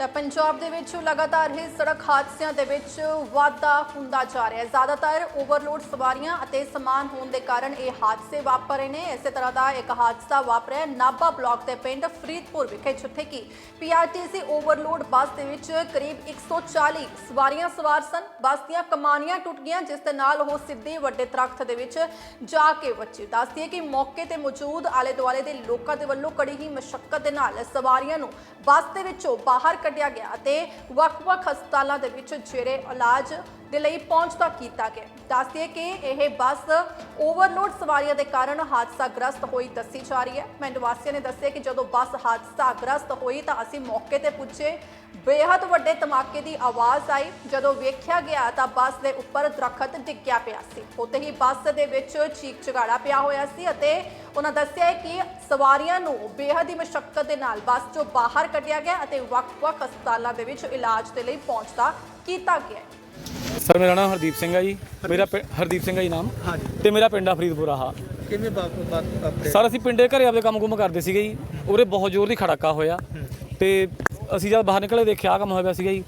ਤਾਂ ਪੰਜਾਬ ਦੇ ਵਿੱਚ ਲਗਾਤਾਰ ਹੀ ਸੜਕ ਹਾਦਸਿਆਂ ਦੇ ਵਿੱਚ ਵਾਧਾ ਹੁੰਦਾ ਜਾ ਰਿਹਾ ਹੈ। ਜ਼ਿਆਦਾਤਰ ਓਵਰਲੋਡ ਸਵਾਰੀਆਂ ਅਤੇ ਸਮਾਨ ਹੋਣ ਦੇ ਕਾਰਨ ਇਹ ਹਾਦਸੇ ਵਾਪਰ ਰਹੇ ਨੇ। ਇਸੇ ਤਰ੍ਹਾਂ ਦਾ ਇੱਕ ਹਾਦਸਾ ਵਾਪਰਿਆ ਹੈ। ਨਾਭਾ ਬਲਾਕ ਦੇ ਪਿੰਡ ਫਰੀਦਪੁਰ ਵਿਖੇ, ਜਿੱਥੇ ਕਿ ਪੀਆਰਟੀਸੀ ਓਵਰਲੋਡ ਬੱਸ ਦੇ ਵਿੱਚ ਕਰੀਬ 140 ਸਵਾਰੀਆਂ ਸਵਾਰ ਸਨ। ਬੱਸ ਦੀਆਂ ਕਮਾਨੀਆਂ ਟੁੱਟ ਗਈਆਂ, ਜਿਸ ਦੇ ਨਾਲ ਉਹ ਸਿੱਧੇ ਵੱਡੇ ਦਰਖਤ ਦੇ ਵਿੱਚ ਜਾ ਕੇ ਵੱਜੀ। ਦੱਸਦੀ ਹੈ ਕਿ ਮੌਕੇ ਤੇ ਮੌਜੂਦ ਆਲੇ ਦੁਆਲੇ ਦੇ ਲੋਕਾਂ ਦੇ ਵੱਲੋਂ ਕੜੀ ਹੀ ਮਸ਼ੱਕਤ ਦੇ ਨਾਲ ਸਵਾਰੀਆਂ ਨੂੰ ਬੱਸ ਦੇ ਵਿੱਚੋਂ ਬਾਹਰ ਕੱਢਿਆ ਗਿਆ ਅਤੇ ਵੱਖ-ਵੱਖ ਹਸਪਤਾਲਾਂ ਦੇ ਵਿੱਚ ਜਿਹੜੇ ਇਲਾਜ ਦੇ ਲਈ ਪਹੁੰਚ ਤੱਕ ਕੀਤਾ ਗਿਆ। ਦੱਸਦੇ ਕਿ ਇਹ ਬੱਸ ਓਵਰਲੋਡ ਸਵਾਰੀਆਂ ਦੇ ਕਾਰਨ ਹਾਦਸਾ ਗ੍ਰਸਤ ਹੋਈ ਦੱਸੀ ਜਾ ਰਹੀ ਹੈ। ਪਿੰਡ ਵਾਸੀਆਂ ਨੇ ਦੱਸਿਆ ਕਿ ਜਦੋਂ ਬੱਸ ਹਾਦਸਾ ਗ੍ਰਸਤ ਹੋਈ ਤਾਂ ਅਸੀਂ ਮੌਕੇ ਤੇ ਪੁੱਜੇ। ਬੇਹੱਦ ਵੱਡੇ ਧਮਾਕੇ ਦੀ ਆਵਾਜ਼ ਆਈ। ਜਦੋਂ ਵੇਖਿਆ ਗਿਆ ਤਾਂ ਬੱਸ ਦੇ ਉੱਪਰ ਦਰਖਤ ਡਿੱਗਿਆ ਪਿਆ ਸੀ। ਉੱਥੇ ਹੀ ਬੱਸ ਦੇ ਵਿੱਚ ਚੀਕ ਚਗਾੜਾ ਪਿਆ ਹੋਇਆ ਸੀ ਅਤੇ ਉਹਨਾਂ ਦੱਸਿਆ ਕਿ ਸਵਾਰੀਆਂ ਨੂੰ ਬੇਹੱਦ ਹੀ ਮਸ਼ਕਲ ਦੇ ਨਾਲ ਬੱਸ ਚੋਂ ਬਾਹਰ ਕੱਢਿਆ ਗਿਆ ਅਤੇ ਵੱਖ-ਵੱਖ ਹਸਪਤਾਲਾਂ ਦੇ ਵਿੱਚ ਇਲਾਜ ਦੇ ਲਈ ਪਹੁੰਚਦਾ ਕੀਤਾ ਗਿਆ ਹੈ। ਸਰ ਮੇਰਾ ਨਾਮ ਹਰਦੀਪ ਸਿੰਘ ਹੈ ਜੀ। ਮੇਰਾ ਪਿੰ- ਹਰਦੀਪ ਸਿੰਘ ਹੈ ਜੀ ਨਾਮ। ਹਾਂਜੀ। ਤੇ ਮੇਰਾ ਪਿੰਡ ਆ ਫਰੀਦਪੁਰ ਆਹ। ਕਿਵੇਂ ਬਾਪ ਬਾਤ ਆਪਣੇ ਸਰ ਅਸੀਂ ਪਿੰਡੇ ਘਰੇ ਆਪਦੇ ਕੰਮ-ਕੁਮ ਕਰਦੇ ਸੀਗੇ ਜੀ। ਉਰੇ ਬਹੁਤ ਜ਼ੋਰ ਦੀ ਖੜਾਕਾ ਹੋਇਆ। ਤੇ ਅਸੀਂ ਜਦ ਬਾਹਰ ਨਿਕਲੇ ਦੇਖਿਆ ਆਹ ਕੰਮ ਹੋਇਆ ਪਿਆ ਸੀਗਾ ਜੀ।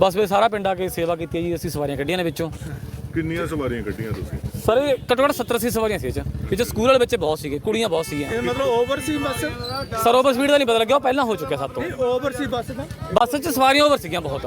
ਬਸ ਵੇ ਸਾਰਾ ਪਿੰਡ ਆ ਕੇ ਸੇਵਾ ਕੀਤੀ ਹੈ ਜੀ। ਅਸੀਂ ਸਵਾਰੀਆਂ ਕੱਢੀਆਂ ਨੇ ਵਿੱਚੋਂ। ਕਿੰਨੀਆਂ ਸਵਾਰੀਆਂ ਕੱਢੀਆਂ ਤੁਸੀਂ? ਸਰ ਇਹ ਘੱਟੋ ਘੱਟ 70 80 ਸਵਾਰੀਆਂ ਸੀ ਇਹ 'ਚ। ਵਿੱਚ ਸਕੂਲ ਵਾਲੇ ਬੱਚੇ ਬਹੁਤ ਸੀਗੇ ਕੁੜੀਆਂ ਬਹੁਤ ਸੀਗੀਆਂ। ਇਹ ਮਤਲਬ ਓਵਰ ਸੀ ਬੱਸ? ਸਰ ਓਵਰ ਸਪੀਡ ਦਾ ਨਹੀਂ ਪਤਾ ਲੱਗਿਆ ਉਹ ਪਹਿਲਾਂ ਹੋ ਚੁੱਕਿਆ ਸਭ ਤੋਂ। ਨਹੀਂ ਓਵਰ ਸੀ ਬੱਸ ਦਾ? ਬੱਸ 'ਚ ਸਵਾਰੀਆਂ ਓਵਰ ਸੀਗੀਆਂ ਬਹੁਤ।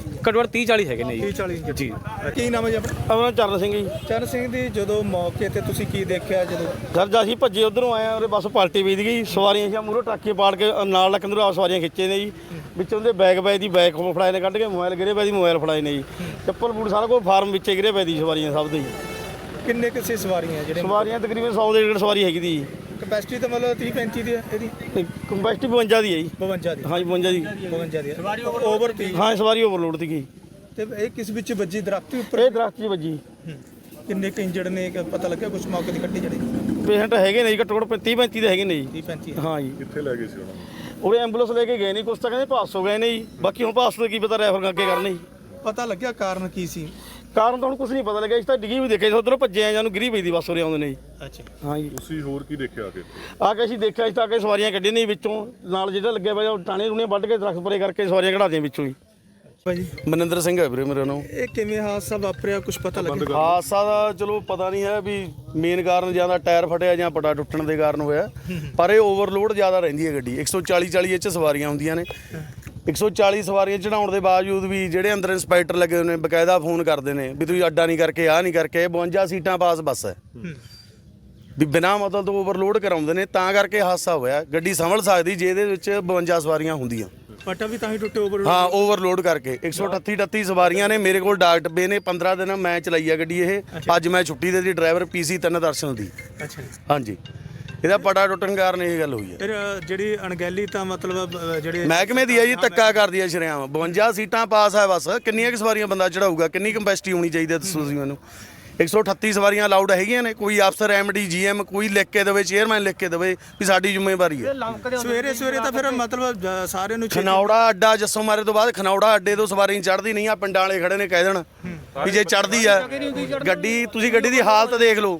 ਘੱਟੋ ਘੱਟ 30 40 ਹੈਗੇ ਨੇ 30 ਜੀ 40 ਇੰਜੜ ਜੀ। ਕੀ ਨਾਮ ਹੈ ਜੀ ਆਪਣਾ? ਆਪਣਾ ਚਰਨ ਸਿੰਘ ਜੀ। ਚਰਨ ਸਿੰਘ ਦੀ ਜਦੋਂ ਮੌਕੇ ਤੇ ਤੁਸੀਂ ਕੀ ਦੇਖਿਆ ਜਦੋਂ? ਸਰ ਜਦ ਅਸੀਂ ਭੱਜੇ ਉਧਰੋਂ ਆਏ ਆ ਉਹਦੇ ਬੱਸ ਪਲਟੀ ਵੀਦ ਗਈ ਸਵਾਰੀਆਂ ਸੀ ਮੂਹਰੋਂ ਟਾਕੇ ਪਾੜ ਕੇ ਨਾਲ ਲੱਕ ਨੂੰ ਸਵਾਰੀਆਂ ਖਿੱਚੇ ਨੇ ਜੀ। ਵਿੱਚੋਂ ਦੇ ਬੈਗ ਬੈਗ ਦੀ ਬੈਗ ਫੜਾਏ ਨੇ ਕੱਢ ਕੇ ਮੋਬਾਈਲ ਗਿਰੇ ਪਏ ਦੀ ਮੋਬਾਈਲ ਫੜਾਏ ਨੇ ਜੀ। ਚੱਪਲ ਬੂਟ ਸਾਰਾ ਕੁਝ ਫਾਰਮ ਵਿੱਚੇ ਗਿਰੇ ਪਏ ਦੀ ਸਵਾਰੀਆਂ ਸਭ ਦੇ ਜੀ। ਕਿੰਨੇ ਕਿਸੇ ਸਵਾਰੀਆਂ ਜਿਹੜੇ ਸਵਾਰੀਆਂ ਤਕਰੀਬਨ 100 ਦੇ ਡੇਢ ਸਵਾਰੀ ਹੈਗੀ ਦੀ ਕਪੈਸਿਟੀ ਤਾਂ ਮਤਲਬ 30 35 ਦੀ ਹੈ ਇਹਦੀ। ਕੰਪੈਸਟੀ 52 ਦੀ ਹੈ ਜੀ। 52 ਦੀ। ਹਾਂਜੀ 52 ਦੀ। 52 ਦੀ ਸਵਾਰੀ ਓਵਰ 30 ਹਾਂ ਸਵਾਰੀ ਓਵਰਲੋਡ ਦੀ ਗਈ ਤੇ ਇਹ ਕਿਸ ਵਿੱਚ ਵੱਜੀ? ਦਰਖਤ ਉੱਪਰ? ਇਹ ਦਰਖਤ 'ਚ ਵੱਜੀ। ਕਿੰਨੇ ਕੁ ਨੇ? ਕਿ ਪਤਾ ਲੱਗਿਆ ਕੁਝ ਮੌਕੇ ਦੀ ਕੱਢੀ ਜਿਹੜੇ ਪੇਸ਼ੈਂਟ ਹੈਗੇ ਨੇ ਜੀ ਘੱਟੋ ਘੱਟ 30 35 ਦੇ ਹੈਗੇ ਨੇ ਜੀ। 30 35 ਹਾਂ। ਜੀ। ਕਿੱਥੇ ਲੈ ਗਏ ਸੀ ਉਹਨਾਂ ਨੂੰ? ਉਹਦੇ ਐਂਬੂਲੈਂਸ ਲੈ ਕੇ ਗਏ ਨਹੀਂ ਕੁਛ ਤਾਂ ਕਹਿੰਦੇ ਪਾਸ ਹੋ ਗਏ ਨੇ ਜੀ। ਬਾਕੀ ਹੁਣ ਪਾਸ ਤੋਂ ਕੀ ਪਤਾ ਰੈਫਰ ਅੱਗੇ ਕਰਨੇ ਜੀ। ਪਤਾ ਲੱਗਿਆ ਕਾਰਨ ਕੀ ਸੀ? ਕਾਰਨ ਤਾਂ ਹੁਣ ਕੁਝ ਨਹੀਂ ਪਤਾ ਲੱਗਿਆ ਇਸ ਤਾਂ ਡਿੱਗੀ ਵੀ ਦੇਖਿਆ ਉਧਰੋਂ ਭੱਜੇ ਆ ਜਾਨੂੰ ਗਿਰੀ ਪਈ ਦੀ ਬੱਸ ਉਰੇ ਆਉਂਦੇ ਨੇ ਜੀ। ਅੱਛਾ। ਹਾਂ ਜੀ। ਤੁਸੀਂ ਹੋਰ ਕੀ ਦੇਖਿਆ ਕਿ ਆ ਕੇ ਅਸੀਂ ਦੇਖਿਆ ਇਸ ਤਾਂ ਕਿ ਸਵਾਰੀਆਂ ਕੱਢੀਆਂ ਨਹੀਂ ਵਿੱਚੋਂ ਨਾਲ ਜਿਹੜਾ ਲੱਗਿਆ ਪਿਆ ਉਹ ਟਾਣੇ ਰੂਣੇ ਵੱਢ ਕੇ ਦਰਖਤ ਪਰੇ ਕਰਕੇ ਸਵਾਰੀਆਂ ਕਢਾ ਦੀਆਂ ਵਿੱਚੋਂ ਹੀ ਭਾਜੀ। ਮਨਿੰਦਰ ਸਿੰਘ ਹੈ ਵੀਰੇ ਮੇਰੇ ਨਾਮ। ਇਹ ਕਿਵੇਂ ਹਾਦਸਾ ਵਾਪਰਿਆ ਕੁਝ ਪਤਾ ਲੱਗਿਆ? ਹਾਦਸਾ ਦਾ ਚਲੋ ਪਤਾ ਨਹੀਂ ਹੈ ਵੀ ਮੇਨ ਕਾਰਨ ਜਾਂ ਟਾਇਰ ਫਟਿਆ ਜਾਂ ਪਟਾ ਟੁੱਟਣ ਦੇ ਕਾਰਨ ਹੋਇਆ ਪਰ ਇਹ ਓਵਰਲੋਡ ਜ਼ਿਆਦਾ ਰਹਿੰਦੀ ਹੈ ਗੱਡੀ। 140 40 ਚ ਸਵਾਰੀਆਂ ਹੁੰਦੀਆਂ ਨੇ। 140 ਸਵਾਰੀਆਂ ਚੜਾਉਣ ਦੇ ਬਾਵਜੂਦ ਵੀ ਜਿਹੜੇ ਅੰਦਰ ਇੰਸਪੈਕਟਰ ਲੱਗੇ ਹੋਏ ਨੇ ਬਕਾਇਦਾ ਫੋਨ ਕਰਦੇ ਨੇ ਵੀ ਤੁਸੀਂ ਅੱਡਾ ਨਹੀਂ ਕਰਕੇ ਆਹ ਨਹੀਂ ਕਰਕੇ ਇਹ 52 ਸੀਟਾਂ ਪਾਸ ਬੱਸ ਹੈ। ਵੀ ਬਿਨਾਂ ਮਤਲਬ ਤੋਂ ਓਵਰਲੋਡ ਕਰਾਉਂਦੇ ਨੇ ਤਾਂ ਕਰਕੇ ਹਾਦਸਾ ਹੋਇਆ। ਗੱਡੀ ਸੰਭਲ ਸਕਦੀ ਜੇ ਇਹਦੇ ਵਿੱਚ 52 ਸਵਾਰੀਆਂ ਹੁੰਦੀਆਂ। ਪਟਾ ਵੀ ਤਾਂ ਹੀ ਟੁੱਟੇ ਓਵਰ ਹਾਂ ਓਵਰਲੋਡ ਕਰਕੇ। 138 38 ਸਵਾਰੀਆਂ ਨੇ ਮੇਰੇ ਕੋਲ ਡਾਕ ਡੱਬੇ ਨੇ 15 ਦਿਨ ਮੈਂ ਚਲਾਈ ਆ ਗੱਡੀ ਇਹ। ਅੱਜ ਮੈਂ ਛੁੱਟੀ ਦੇ ਦੀ ਡਰਾਈਵਰ ਪੀਸੀ ਤਿੰਨ ਦਰਸ਼ਨ ਦੀ। ਅੱਛਾ ਹਾਂਜੀ। ਇਹਦਾ ਪਟਾ ਟੁੱਟਣ ਕਾਰਨ ਇਹ ਗੱਲ ਹੋਈ ਹੈ ਫਿਰ ਅ, ਜਿਹੜੀ ਅਣਗਹਿਲੀ ਤਾਂ ਮਤਲਬ ਅ, ਜਿਹੜੇ ਮਹਿਕਮੇ ਦੀ ਹੈ ਜੀ ਧੱਕਾ ਕਰਦੀ ਹੈ ਸ਼ਰਿਆਮ। 52 ਸੀਟਾਂ ਪਾਸ ਹੈ ਬਸ। ਕਿੰਨੀਆਂ ਕੁ ਸਵਾਰੀਆਂ ਬੰਦਾ ਚੜਾਊਗਾ? ਕਿੰਨੀ ਕੰਪੈਸਿਟੀ ਹੋਣੀ ਚਾਹੀਦੀ ਹੈ ਦੱਸੋ ਮੈਨੂੰ? 138 ਸਵਾਰੀਆਂ ਅਲਾਉਡ ਹੈਗੀਆਂ ਨੇ। ਕੋਈ ਅਫਸਰ ਐਮਡੀ ਜੀਐਮ ਕੋਈ ਲਿਖ ਕੇ ਦੇਵੇ ਚੇਅਰਮੈਨ ਲਿਖ ਕੇ ਦੇਵੇ ਵੀ ਸਾਡੀ ਜ਼ਿੰਮੇਵਾਰੀ ਹੈ ਸਵੇਰੇ ਸਵੇਰੇ ਤਾਂ ਫਿਰ ਮਤਲਬ ਸਾਰਿਆਂ ਨੂੰ ਛੇ- ਖਨੌੜਾ ਅੱਡਾ ਜੱਸੋ ਮਾਰੇ ਤੋਂ ਬਾਅਦ ਖਨੌੜਾ ਅੱਡੇ ਤੋਂ ਸਵਾਰੀ ਚੜਦੀ ਨਹੀਂ ਆ ਪਿੰਡਾਂ ਵਾਲੇ ਖੜੇ ਨੇ ਕਹਿ ਦੇਣ ਵੀ ਜੇ ਚੜਦੀ ਆ। ਗੱਡੀ ਤੁਸੀਂ ਗੱਡੀ ਦੀ ਹਾਲਤ ਦੇਖ ਲਓ।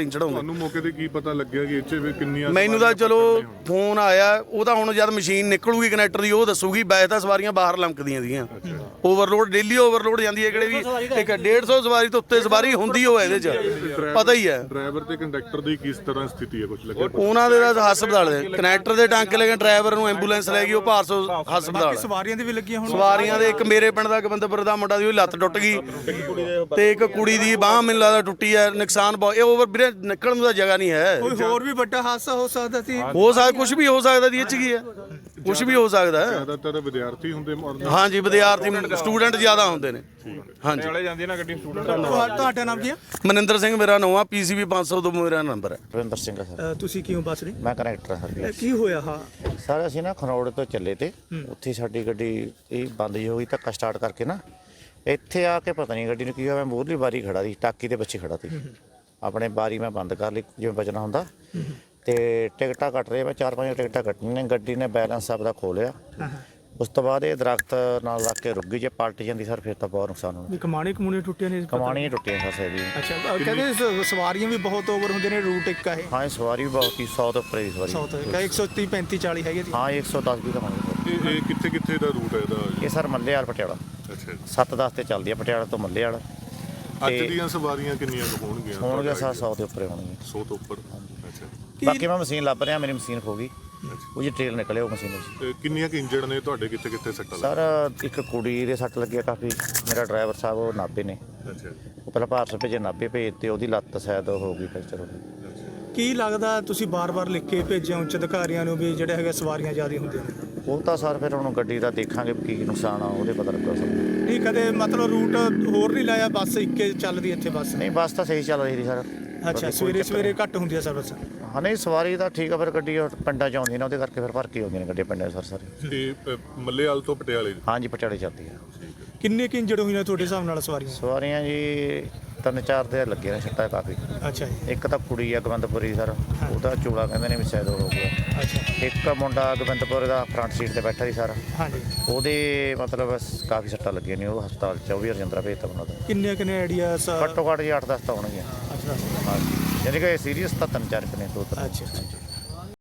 ਨਹੀਂ ਚੜਾਉਂਦੇ। ਤੁਹਾਨੂੰ ਮੌਕੇ ਤੇ ਕੀ ਪਤਾ ਲੱਗਿਆ ਕਿ ਇੱਥੇ ਵੀ ਕਿੰਨੀਆਂ ਮੈਨੂੰ ਤਾਂ ਚਲੋ? ਫੋਨ ਆਇਆ ਉਹ ਤਾਂ ਹੁਣ ਜਦ ਮਸ਼ੀਨ ਨਿਕਲੂਗੀ ਕਨੈਕਟਰ ਦੀ ਉਹ ਦੱਸੂਗੀ ਬੈਸ ਤਾਂ ਸਵਾਰੀਆਂ ਬਾਹਰ ਲੰਕਦੀਆਂ ਸੀਗੀਆਂ। ਓਵਰਲੋਡ ਡੇਲੀ ਓਵਰਲੋਡ ਜਾਂਦੀ ਹੈ ਕਿਹੜੇ ਵੀ। ਇੱਕ 150 ਸਵਾਰੀ ਤੋਂ ਉੱਤੇ ਸਵਾਰੀ ਹੁੰਦੀ ਹੋਵੇ ਇਹਦੇ 'ਚ। ਪਤਾ ਹੀ ਹੈ। ਡਰਾਈਵਰ ਤੇ ਕੰਡਕਟਰ ਦੀ ਕਿਸ ਤਰ੍ਹਾਂ ਸਥਿਤੀ ਹੈ ਕੁਝ ਲੱਗਿਆ? ਉਹਨਾਂ ਦੇ ਤਾਂ ਹਸਪਤਾਲ ਦੇ। ਕਨੈਕਟਰ ਦੇ ਟਾਂਕੇ ਲੈ ਕੇ ਡਰਾਈਵਰ ਨੂੰ ਐਂਬੂਲੈਂਸ ਲੈ ਗਈ ਉਹ ਭਾਰਸੋ ਹਸਪਤਾਲ। ਸਵਾਰੀਆਂ ਦੀ ਵੀ ਲੱਗੀਆਂ ਹੁਣ ਸਵਾਰੀਆਂ ਦੇ ਇੱਕ ਮੇਰੇ ਪਿੰਡ ਦਾ ਗਵੰਦਪੁਰ ਦਾ ਮੁੰਡਾ ਦੀ ਉਹ ਲੱਤ ਟੁੱਟ ਗਈ। ਤੇ ਇੱਕ ਕੁੜੀ ਦੀ ਬਾਹ ਮੈਨੂੰ ਲੱਗਦਾ ਟੁੱਟੀ ਹੈ ਨੁਕਸਾਨ ਬਹੁਤ ਇਹ ਓਵਰ ਵੀਰੇ ਇਹ ਨਿਕਲਣ ਨੂੰ ਤਾਂ ਜਗ੍ਹਾ ਨਹੀਂ ਹੈ। ਕੋਈ ਹੋਰ ਵੀ ਵੱਡਾ ਹਾਦਸਾ ਹੋ ਸਕਦਾ ਸੀ? ਹੋ ਸਕਦਾ ਕੁਝ ਵੀ ਹੋ ਸਕਦਾ ਦੀ ਇਹ ਚ ਕੀ ਹੈ? ਕੁਝ ਵੀ ਹੋ ਸਕਦਾ ਹੈ। ਜ਼ਿਆਦਾਤਰ ਵਿਦਿਆਰਥੀ ਹੁੰਦੇ ਔਰ ਹਾਂਜੀ ਵਿਦਿਆਰਥੀ ਸਟੂਡੈਂਟ ਜ਼ਿਆਦਾ ਹੁੰਦੇ ਨੇ। ਹਾਂਜੀ। ਤੁਹਾ- ਤੁਹਾਡਾ ਨਾਮ ਕੀ ਹੈ? ਮਨਿੰਦਰ ਸਿੰਘ ਮੇਰਾ ਨਾਮ ਆ ਪੀਸੀਬੀ 500 ਤੋਂ ਮੇਰਾ ਨੰਬਰ ਹੈ। ਰਵਿੰਦਰ ਸਿੰਘ ਸਰ। ਤੁਸੀਂ ਕਿਉਂ ਬਸ ਰਹੇ ਮੈਂ ਕਨੈਕਟਰ ਹਾਂ ਕੀ ਹੋਇਆ ਹਾਂ? ਸਰ ਅਸੀਂ ਨਾ ਖਰੋੜ ਤੋਂ ਚੱਲੇ ਤੇ ਉੱਥੇ ਸਾਡੀ ਗੱਡੀ ਇਹ ਬੰਦ ਹੋ ਗਈ ਧੱਕਾ ਸਟਾਰਟ ਕਰਕੇ ਨਾ। ਇੱਥੇ ਆ ਕੇ ਪਤਾ ਨਹੀਂ ਗੱਡੀ ਨੂੰ ਕੀ ਹੋਇਆ ਮੈਂ ਮੂਹਰਲੀ ਬਾਰੀ ਖੜਾ ਸੀ ਟਾਕੀ ਦੇ ਪਿੱਛੇ ਖੜਾ ਸੀ। ਆਪਣੇ ਬਾਰੀ ਮੈਂ ਬੰਦ ਕਰ ਲਈ ਜਿਵੇਂ ਬਚਣਾ ਹੁੰਦਾ। ਤੇ ਟਿਕਟਾਂ ਕੱਟ ਰਹੇ ਮੈਂ ਚਾਰ ਪੰਜ ਟਿਕਟਾਂ ਕੱਟਣੀਆਂ ਨੇ ਗੱਡੀ ਨੇ ਬੈਲੈਂਸ ਆਪਦਾ ਖੋ ਲਿਆ। ਉਸ ਤੋਂ ਬਾਅਦ ਇਹ ਦਰਖਤ ਨਾਲ ਲੱਗ ਕੇ ਰੁਕ ਗਈ ਜੇ ਪਲਟ ਜਾਂਦੀ ਸਰ ਫਿਰ ਤਾਂ ਬਹੁਤ ਨੁਕਸਾਨ ਹੋਣਾ। ਕਮਾਣੀ ਕਮੂਣੀ ਟੁੱਟੀਆਂ ਨੇ ਕਮਾਣੀਆਂ ਟੁੱਟੀਆਂ ਫਸੇ ਦੀ ਅੱਛਾ ਕਹਿੰਦੇ ਸ- ਸਵਾਰੀਆਂ ਵੀ ਬਹੁਤ ਓਵਰ ਹੁੰਦੇ ਨੇ ਰੂਟ ਇੱਕ ਆ ਇਹ। ਹਾਂ ਇਹ ਸਵਾਰੀ ਵੀ ਬਹੁਤ ਹੀ 100 ਤੋਂ ਉੱਪਰ ਦੀ ਸਵਾਰੀ। ਸਾਊਥ ਕਾ 130 35 40 ਹੈਗੇ ਜੀ। ਹਾਂ ਇਹ 110 ਵੀ ਤਾਂ ਹੋਣੀ ਇਹ ਇਹ ਕਿੱਥੇ ਕਿੱਥੇ ਦਾ ਰੂਟ ਹੈ ਇਹਦਾ? ਇਹ ਸਰ ਮੱਲੇ ਵਾਲ ਪਟਿਆਲਾ। ਅੱਛਾ ਜੀ। 7-10 ਤੇ ਚੱਲਦੀ ਆ ਪਟਿਆਲਾ ਤੋਂ ਮੱਲੇ ਵਾਲਾ। ਅੱਜ ਦੀਆਂ ਸਵਾਰੀਆਂ ਕਿੰਨੀਆਂ ਕੁ ਹੋਣਗੀਆਂ? ਹੋਣਗੇ ਸਰ 100 ਦੇ ਉੱਪਰ ਹੋਣਗੇ 100 ਤੋਂ ਉੱਪਰ? ਅੱਛਾ। ਬਾਕੀ ਮੈਂ ਮਸ਼ੀਨ ਲੱਭ ਰਿਹਾ ਮੇਰੀ ਮਸ਼ੀਨ ਖੋ ਗਈ। ਉਹ ਜੀ ਟ੍ਰੇਲ ਨਿਕਲੇ ਉਹ ਮਸ਼ੀਨ ਵਿੱਚ। ਤੇ ਕਿੰਨੀਆਂ ਕਿ ਇੰਜਰਡ ਨੇ ਤੁਹਾਡੇ ਕਿੱਥੇ ਕਿੱਥੇ ਸੱਟਾਂ ਸਰ ਇੱਕ ਕੁੜੀ ਦੇ ਸੱਟ ਲੱਗਿਆ ਕਾਫੀ। ਮੇਰਾ ਡਰਾਈਵਰ ਸਾਹਿਬ ਉਹ ਨਾਭੇ ਨੇ। ਅੱਛਾ। ਉਹ ਪਹਿਲਾਂ ਭਾਰਤ ਭੇਜੇ ਨਾਭੇ ਭੇਜ ਤੇ ਉਹਦੀ ਲੱਤ ਸ਼ਾਇਦ ਹੋ ਗਈ ਫ੍ਰੈਕਚਰ ਹੋ ਗਈ। ਕੀ ਲੱਗਦਾ ਤੁਸੀਂ ਬਾਰ-ਬਾਰ ਲਿਖ ਕੇ ਭੇਜਿਆ ਉੱਚ ਅਧਿਕਾਰੀਆਂ ਨੂੰ ਵੀ ਜਿਹੜੇ ਹੈਗੇ ਸਵਾਰੀਆਂ ਜ਼ਿਆਦਾ ਹੁੰਦੀਆਂ ਨੇ? ਉਹ ਤਾਂ ਸਰ ਫਿਰ ਹੁਣ ਗੱਡੀ ਦਾ ਦੇਖਾਂਗੇ ਕੀ ਨੁਕਸਾਨ ਆ ਉਹਦੇ ਪਤਾ ਲੱਗਾ ਸਰ। ਨਹੀਂ ਕਦੇ ਮਤਲਬ ਰੂਟ ਹੋਰ ਨਹੀਂ ਲਾਇਆ ਬੱਸ ਇੱਕੇ ਚੱਲਦੀ ਇੱਥੇ ਬੱਸ। ਨਹੀਂ ਬੱਸ ਤਾਂ ਸਹੀ ਚੱਲ ਰਹੀ ਸੀ ਸਰ। ਅੱਛਾ ਸਵੇਰੇ ਸਵੇਰੇ ਘੱਟ ਹੁੰਦੀ ਆ ਸਰਵਿਸ ਹਾਂ ਨਹੀਂ ਸਵਾਰੀ ਤਾਂ ਠੀਕ ਆ ਫਿਰ ਗੱਡੀ ਉਹ ਪਿੰਡਾਂ ਚ ਆਉਂਦੀ ਨੇ ਉਹਦੇ ਕਰਕੇ ਫਿਰ ਭਰ ਕੇ ਆਉਂਦੀਆਂ ਨੇ ਗੱਡੀਆਂ ਪਿੰਡਾਂ 'ਚ ਸਰ ਸਰ। ਤੇ ਅ, ਮੱਲੇਵਾਲ ਤੋਂ ਪਟਿਆਲੇ ਹਾਂਜੀ ਪਟਿਆਲੇ ਚੱਲਦੀ ਆ। ਕਿੰਨੇ ਕਿ ਇੰਜਰਡ ਹੋਈਆਂ ਤੁਹਾਡੇ ਹਿਸਾਬ ਨਾਲ ਸਵਾਰੀਆਂ? ਸਵਾਰੀਆਂ ਜੀ ਤਿੰਨ ਚਾਰ ਦੇ ਲੱਗੇ ਨੇ ਛੱਟਾ ਕਾਫੀ। ਅੱਛਾ ਜੀ। ਇੱਕ ਤਾਂ ਕੁੜੀ ਆ ਗਵੰਦਪੁਰੀ ਸਰ ਉਹਦਾ ਚੂੜਾ ਕਹਿੰਦੇ ਨੇ ਉਹ ਹੋ ਗਿਆ ਅੱਛਾ। ਇੱਕ ਮੁੰਡਾ ਗਵੰਦਪੁਰ ਦਾ ਫਰੰਟ ਸੀਟ ਤੇ ਬੈਠਾ ਸੀ ਸਰ। ਹਾਂਜੀ। ਉਹਦੇ ਮਤਲਬ ਕਾਫੀ ਸੱਟਾਂ ਲੱਗੀਆਂ ਨੇ ਉਹ ਹਸਪਤਾਲ ਚ ਉਹ ਵੀ ਰਜਿੰਦਰਾ ਭੇਜਤਾ ਉਹਨਾਂ ਦਾ। ਕਿੰਨੇ ਕਿੰਨੇ ਆਈਡੀਆਸ ਘੱਟੋ ਘੱਟ ਜੀ 8-10 ਤਾਂ ਹੋਣਗੀਆਂ। ਅੱਛਾ ਹਾਂਜੀ। ਯਾਨੀ ਕਿ ਸੀਰੀਅਸ ਤਾਂ ਤਿੰਨ ਚਾਰ ਕੁ ਨੇ ਦੋ ਤਿੰਨ। ਅੱਛਾ।